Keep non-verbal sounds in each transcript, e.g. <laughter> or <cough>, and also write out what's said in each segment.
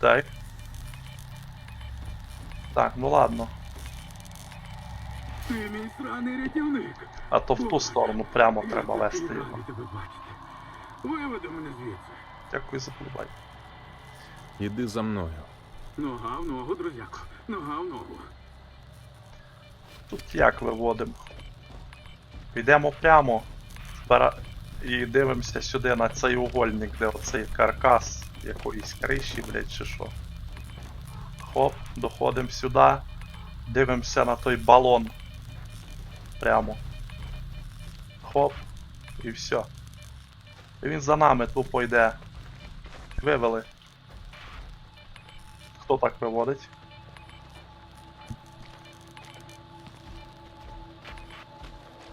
Так. Так, ну ладно. Ти мій сраний рятівник. А то в ту сторону прямо треба вести його. Виведи мене звідси. Дякую за полюбай. Іди за мною. Нога в ногу, друзяко. Нога в ногу. Тут як виводимо? Йдемо прямо і дивимося сюди на цей угольник, де оцей каркас якоїсь криші, блядь, чи що. Хоп, доходимо сюди, дивимося на той балон. Прямо. Хоп, і все. І він за нами тупо йде. Вивели. Хто так виводить?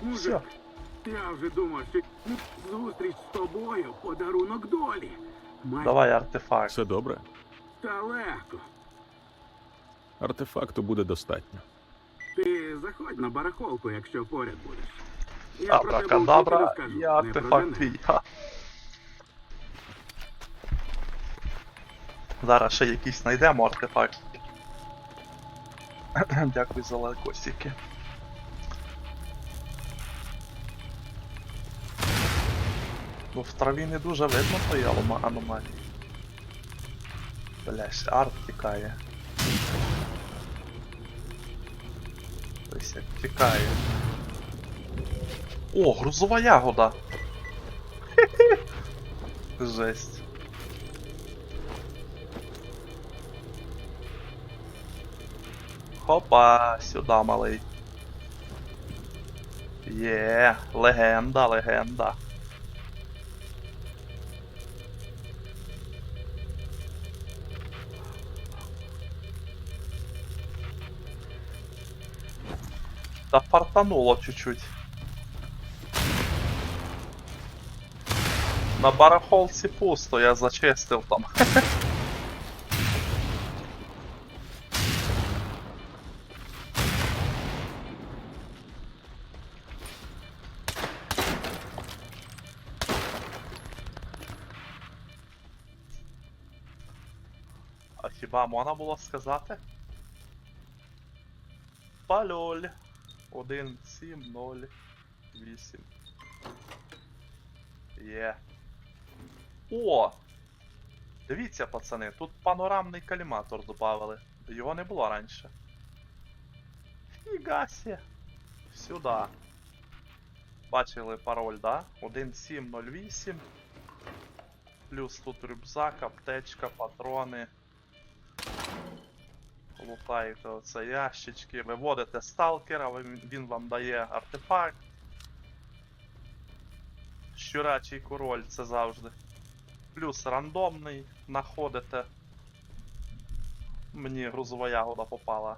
Мужик, я вже думав, що зустріч з тобою подарунок долі. Давай артефакт. Все добре? та легко. Артефакту буде достатньо. Ти заходь на барахолку, якщо поряд будеш. Я про тебе Абракадабра скажу, артефакт твій. Зараз ще якийсь знайдемо артефакт. <clears throat> Дякую за лайкосики. Ну в траві не дуже видно алома- аномалії. Блясь, арт тікає. Ось як тікає. О, грузова ягода. <laughs> Жесть. Хопа, сюди, малий. Є, легенда, легенда. Та фартануло чуть-чуть. На барахолці пусто, я зачистив там. А хіба можна було сказати? Пальоль. 1, 7, 0, 8. Є. О! Дивіться, пацани, тут панорамний каліматор додавали. Його не було раніше. Фігасі. Сюди. Бачили пароль, да? 1708. Плюс тут рюкзак, аптечка, патрони. Лутаєте оце ящички, виводите сталкера, він, вам дає артефакт. Щурячий король це завжди. Плюс рандомний знаходите. Мені грузова ягода попала.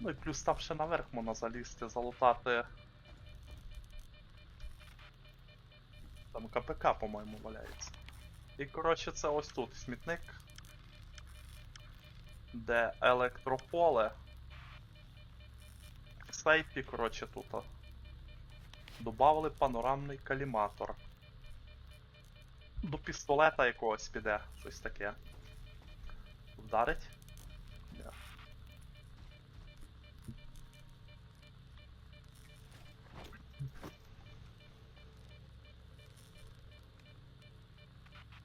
Ну і плюс там ще наверх можна залізти, залутати. Там КПК, по-моєму, валяється. І коротше це ось тут смітник. Де електрополе. Сейфі, коротше, тут. Добавили панорамний каліматор. До пістолета якогось піде, щось таке. Вдарить? Ні.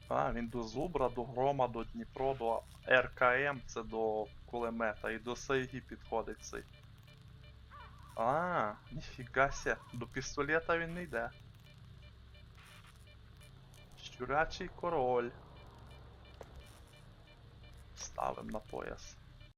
А, він до Зубра, до Грома, до Дніпро, до РКМ, це до кулемета, і до Сайги підходить цей. А, ніфігася, до пістолета він не йде. Щурячий король. Ставим на пояс.